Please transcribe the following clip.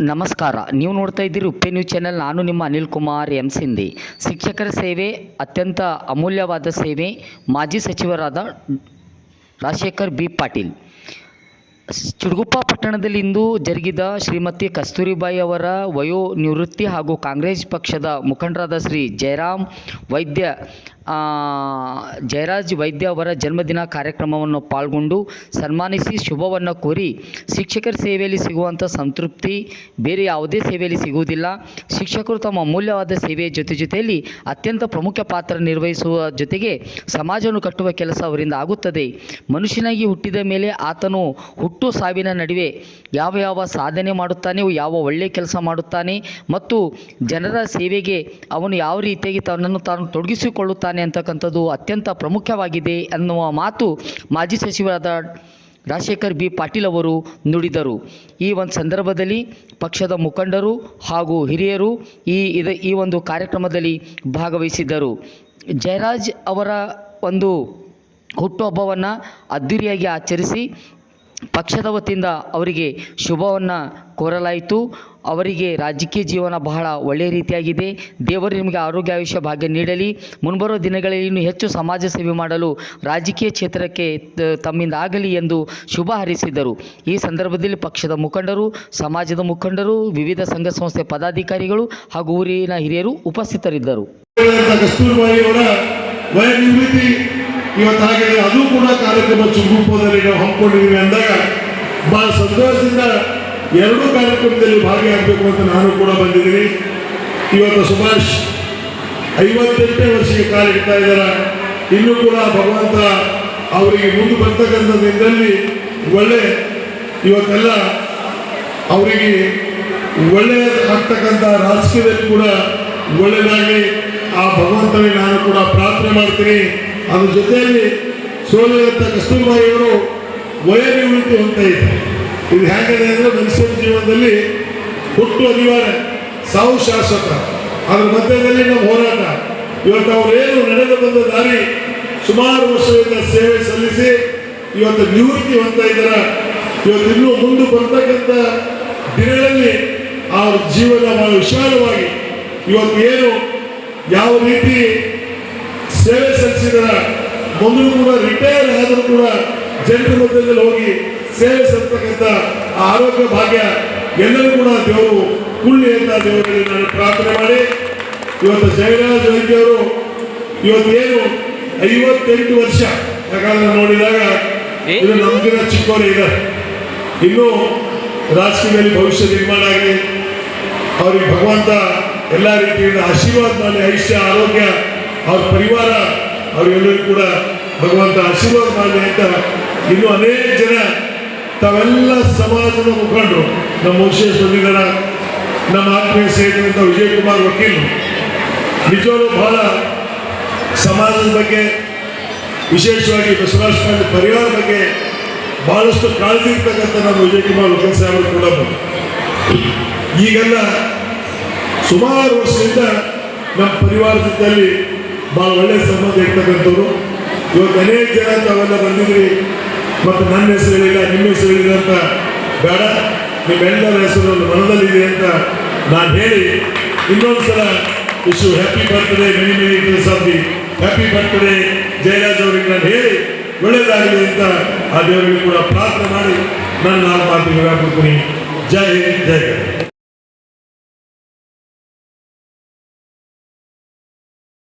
ನಮಸ್ಕಾರ. ನೀವು ನೋಡ್ತಾ ಇದ್ದೀರಿ ಉಪ್ಪೆ ನ್ಯೂಸ್ ಚಾನೆಲ್. ನಾನು ನಿಮ್ಮ ಅನಿಲ್ ಕುಮಾರ್ ಎಂ ಸಿಂಧಿ. ಶಿಕ್ಷಕರ ಸೇವೆ, ಅತ್ಯಂತ ಅಮೂಲ್ಯವಾದ ಸೇವೆ, ಮಾಜಿ ಸಚಿವರಾದ ರಾಜಶೇಖರ್ ಬಿ. ಪಾಟೀಲ್. ಚುಡುಗುಪ್ಪ ಪಟ್ಟಣದಲ್ಲಿ ಇಂದು ಜರುಗಿದ ಶ್ರೀಮತಿ ಕಸ್ತೂರಿಬಾಯಿ ಅವರ ವಯೋ ನಿವೃತ್ತಿ ಹಾಗೂ ಕಾಂಗ್ರೆಸ್ ಪಕ್ಷದ ಮುಖಂಡರಾದ ಶ್ರೀ ಜಯರಾಮ್ ವೈದ್ಯ ಜಯರಾಜ್ ವೈದ್ಯ ಅವರ ಜನ್ಮದಿನ ಕಾರ್ಯಕ್ರಮವನ್ನು ಪಾಲ್ಗೊಂಡು ಸನ್ಮಾನಿಸಿ ಶುಭವನ್ನು ಕೋರಿ ಶಿಕ್ಷಕರ ಸೇವೆಯಲ್ಲಿ ಸಿಗುವಂಥ ಸಂತೃಪ್ತಿ, ಬೇರೆ ಯಾವುದೇ ಸೇವೆಯಲ್ಲಿ ಸಿಗುವುದಿಲ್ಲ. ಶಿಕ್ಷಕರು ತಮ್ಮ ಅಮೂಲ್ಯವಾದ ಸೇವೆಯ ಜೊತೆ ಜೊತೆಯಲ್ಲಿ ಅತ್ಯಂತ ಪ್ರಮುಖ ಪಾತ್ರ ನಿರ್ವಹಿಸುವ ಜೊತೆಗೆ ಸಮಾಜವನ್ನು ಕಟ್ಟುವ ಕೆಲಸ ಅವರಿಂದ ಆಗುತ್ತದೆ. ಮನುಷ್ಯನಾಗಿ ಹುಟ್ಟಿದ ಮೇಲೆ ಆತನು ಹುಟ್ಟು ಸಾವಿನ ನಡುವೆ ಯಾವ ಯಾವ ಸಾಧನೆ ಮಾಡುತ್ತಾನೆ, ಯಾವ ಒಳ್ಳೆಯ ಕೆಲಸ ಮಾಡುತ್ತಾನೆ ಮತ್ತು ಜನರ ಸೇವೆಗೆ ಅವನು ಯಾವ ರೀತಿಯಾಗಿ ತನ್ನನ್ನು ತಾನು ತೊಡಗಿಸಿಕೊಳ್ಳುತ್ತಾನೆ ಅಂತಕ್ಕಂಥದ್ದು ಅತ್ಯಂತ ಪ್ರಮುಖವಾಗಿದೆ ಅನ್ನುವ ಮಾತು ಮಾಜಿ ಸಚಿವರಾದ ರಾಜಶೇಖರ್ ಬಿ ಪಾಟೀಲ್ ಅವರು ನುಡಿದರು. ಈ ಒಂದು ಸಂದರ್ಭದಲ್ಲಿ ಪಕ್ಷದ ಮುಖಂಡರು ಹಾಗೂ ಹಿರಿಯರು ಈ ಇದ, ಈ ಒಂದು ಕಾರ್ಯಕ್ರಮದಲ್ಲಿ ಭಾಗವಹಿಸಿದ್ದರು. ಜಯರಾಜ್ ಅವರ ಒಂದು ಹುಟ್ಟುಹಬ್ಬವನ್ನು ಅದ್ದೂರಿಯಾಗಿ ಆಚರಿಸಿ ಪಕ್ಷದ ವತಿಯಿಂದ ಅವರಿಗೆ ಶುಭವನ್ನು ಕೋರಲಾಯಿತು. ಅವರಿಗೆ ರಾಜಕೀಯ ಜೀವನ ಬಹಳ ಒಳ್ಳೆಯ ರೀತಿಯಾಗಿದೆ. ದೇವರು ನಿಮಗೆ ಆರೋಗ್ಯ ಆಯುಷ್ಯ ಭಾಗ್ಯ ನೀಡಲಿ. ಮುಂಬರುವ ದಿನಗಳಲ್ಲಿ ಇನ್ನೂ ಹೆಚ್ಚು ಸಮಾಜ ಸೇವೆ ಮಾಡಲು ರಾಜಕೀಯ ಕ್ಷೇತ್ರಕ್ಕೆ ತಮ್ಮಿಂದ ಆಗಲಿ ಎಂದು ಶುಭ ಹರಿಸಿದರು. ಈ ಸಂದರ್ಭದಲ್ಲಿ ಪಕ್ಷದ ಮುಖಂಡರು, ಸಮಾಜದ ಮುಖಂಡರು, ವಿವಿಧ ಸಂಘ ಸಂಸ್ಥೆ ಪದಾಧಿಕಾರಿಗಳು ಹಾಗೂ ಊರಿನ ಹಿರಿಯರು ಉಪಸ್ಥಿತರಿದ್ದರು. ಇವತ್ತಾಗಿದೆ ಅದು ಕೂಡ ಕಾರ್ಯಕ್ರಮ ಚುರುಪದಲ್ಲಿ ನಾವು ಹಮ್ಮಿಕೊಂಡಿದ್ದೀವಿ ಅಂದಾಗ ಬಹಳ ಸಂತೋಷದಿಂದ ಎರಡೂ ಕಾರ್ಯಕ್ರಮದಲ್ಲಿ ಭಾಗಿಯಾಗಬೇಕು ಅಂತ ನಾನು ಕೂಡ ಬಂದಿದ್ದೀನಿ. ಇವತ್ತು ಸುಭಾಷ್ ಐವತ್ತೆಂಟನೇ ವರ್ಷಕ್ಕೆ ಕಾಲಿಡ್ತಾ ಇದ್ದಾರೆ. ಇನ್ನೂ ಕೂಡ ಭಗವಂತ ಅವರಿಗೆ ಮುಂದೆ ಬರ್ತಕ್ಕಂಥ ದಿನದಲ್ಲಿ ಒಳ್ಳೆ ಇವತ್ತೆಲ್ಲ ಅವರಿಗೆ ಒಳ್ಳೆಯ ಆಗ್ತಕ್ಕಂಥ ರಾಜಕೀಯದಲ್ಲಿ ಕೂಡ ಒಳ್ಳೆಯದಾಗಿ ಆ ಭಗವಂತನಿಗೆ ನಾನು ಕೂಡ ಪ್ರಾರ್ಥನೆ ಮಾಡ್ತೀನಿ. ಅದ್ರ ಜೊತೆಯಲ್ಲಿ ಸೋಲಿದಂಥ ಕಸ್ತೂರ್ಬಾಯಿಯವರು ಅವರು ಉಳಿತು ಅಂತ ಇದೆ. ಇದು ಹೇಗಿದೆ ಅಂದರೆ ಮನುಷ್ಯನ ಜೀವನದಲ್ಲಿ ಹುಟ್ಟು ಅನಿವಾರ್ಯ. ಸಾವು ಶಾಶ್ವತ. ಅದ್ರ ಮಧ್ಯದಲ್ಲಿ ನಮ್ಮ ಹೋರಾಟ. ಇವತ್ತು ಅವರೇನು ನಡೆದು ಬಂದ ದಾರಿ ಸುಮಾರು ವರ್ಷದಿಂದ ಸೇವೆ ಸಲ್ಲಿಸಿ ಇವತ್ತು ನಿವೃತ್ತಿ ಹೊಂದ್ತಾ ಇದ್ದಾರೆ. ಇವತ್ತು ಇನ್ನೂ ಮುಂದೆ ಬರ್ತಕ್ಕಂಥ ದಿನಗಳಲ್ಲಿ ಅವ್ರ ಜೀವನ ಬಹಳ ವಿಶಾಲವಾಗಿ ಇವತ್ತು ಏನು ಯಾವ ರೀತಿ ಸೇವೆ ಸಲ್ಲಿಸಿದ ಮೊದಲು ಕೂಡ ರಿಟೈರ್ ಆದರೂ ಕೂಡ ಜನರ ಮಧ್ಯದಲ್ಲಿ ಹೋಗಿ ಸೇವೆ ಸಲ್ಲಿಸತಕ್ಕಂಥ ಆ ಆರೋಗ್ಯ ಭಾಗ್ಯ ಎಲ್ಲರೂ ಕೂಡ ದೇವರು ಕುಳ್ಳಿ ಅಂತ ದೇವರಲ್ಲಿ ನಾನು ಪ್ರಾರ್ಥನೆ ಮಾಡಿ. ಇವತ್ತು ಜಯರಾಜ್ ವೈದ್ಯರು ಅವರು ಇವತ್ತೇನು ಐವತ್ತೆಂಟು ವರ್ಷ ಯಾಕಂದ್ರೆ ನೋಡಿದಾಗ ಇದು ನಮಗಿನ ಚಿಕ್ಕವರು ಇದ್ದಾರೆ ಇನ್ನು ರಾಜಕೀಯದಲ್ಲಿ ಭವಿಷ್ಯ ನಿರ್ಮಾಣ ಆಗಲಿ ಅವ್ರಿಗೆ ಭಗವಂತ ಎಲ್ಲ ರೀತಿಯಿಂದ ಆಶೀರ್ವಾದ ಮಾಡಿ ಆಯುಷ್ಯ ಆರೋಗ್ಯ ಅವ್ರ ಪರಿವಾರ ಅವರೆಲ್ಲರೂ ಕೂಡ ಭಗವಂತ ಆಶೀರ್ವಾದ ಮಾಡಲಿ ಅಂತ ಇನ್ನು ಅನೇಕ ಜನ ತಾವೆಲ್ಲ ಸಮಾಜದ ಮುಖಂಡರು. ನಮ್ಮ ವಿಶೇಷ ನಮ್ಮ ಆತ್ಮೀಯ ಸ್ನೇಹಿತರಂತ ವಿಜಯ್ ಕುಮಾರ್ ವಕೀಲರು ನಿಜವಾಗ್ಲೂ ಬಹಳ ಸಮಾಜದ ಬಗ್ಗೆ, ವಿಶೇಷವಾಗಿ ಬಸವರಾಜ ಸ್ವಾಮಿ ಪರಿವಾರ ಬಗ್ಗೆ ಬಹಳಷ್ಟು ಕಾಳಜಿ ಇರ್ತಕ್ಕಂಥ ನಮ್ಮ ವಿಜಯ್ ಕುಮಾರ್ ವಕೀಲ್ ಸಾಹೇಬರು ಕೂಡ ಈಗೆಲ್ಲ ಸುಮಾರು ವರ್ಷದಿಂದ ನಮ್ಮ ಪರಿವಾರ ಜೊತೆಯಲ್ಲಿ ಭಾಳ ಒಳ್ಳೆಯ ಸಂಬಂಧ ಇರ್ತಕ್ಕಂಥವ್ರು. ಇವತ್ತು ಅನೇಕ ಜನ ತಾವೆಲ್ಲ ಬಂದಿದ್ರಿ. ಮತ್ತು ನನ್ನ ಹೆಸರು ಹೇಳಿಲ್ಲ, ನಿಮ್ಮ ಹೆಸರು ಹೇಳಿಲ್ಲ ಅಂತ ಬೇಡ. ನಿಮ್ಮೆಲ್ಲರ ಹೆಸರು ಮನದಲ್ಲಿದೆ ಅಂತ ನಾನು ಹೇಳಿ ಇನ್ನೊಂದು ಸಲ wish happy birthday many many the happy birthday Jayaraj ಅವರಿಗೆ ನಾನು ಹೇಳಿ ಒಳ್ಳೆಯದಾಗಲಿ ಅಂತ ಆ ದೇವರಿಗೆ ಕೂಡ ಪ್ರಾರ್ಥನೆ ಮಾಡಿ ನನ್ನ ನಾಲ್ಕು ಮಾತಿಗೆ ಹಾಕುತ್ತೀನಿ ಜೈ ಹಿಂದ್, ಜೈ ಕರ್ನಾಟಕ